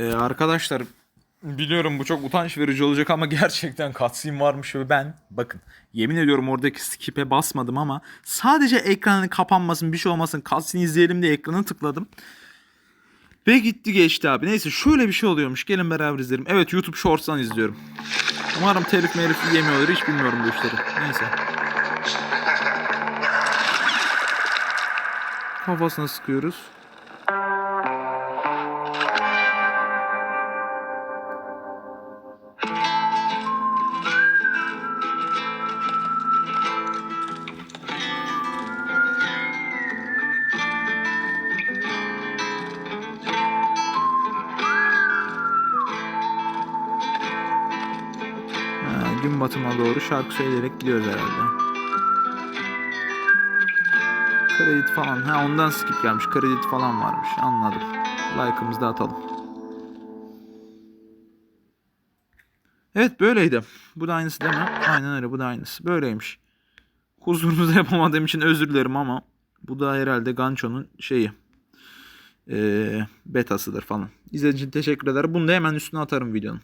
Ee, arkadaşlar biliyorum bu çok utanç verici olacak ama gerçekten cutscene varmış ve ben bakın yemin ediyorum oradaki skip'e basmadım ama sadece ekranın kapanmasın bir şey olmasın cutscene izleyelim diye ekranı tıkladım. Ve gitti geçti abi. Neyse şöyle bir şey oluyormuş. Gelin beraber izleyelim. Evet YouTube Shorts'tan izliyorum. Umarım telif merif yemiyorlar. Hiç bilmiyorum bu işleri. Neyse. Kafasına sıkıyoruz. Gün batımına doğru şarkı söyleyerek gidiyoruz herhalde. Kredi falan. Ha ondan skip gelmiş. Kredi falan varmış. Anladım. Like'ımızı da atalım. Evet böyleydi. Bu da aynısı değil mi? Aynen öyle bu da aynısı. Böyleymiş. Huzurunuza yapamadığım için özür dilerim ama bu da herhalde Gancho'nun şeyi. Ee, betasıdır falan. İzlediğiniz için teşekkür ederim. Bunu da hemen üstüne atarım videonun.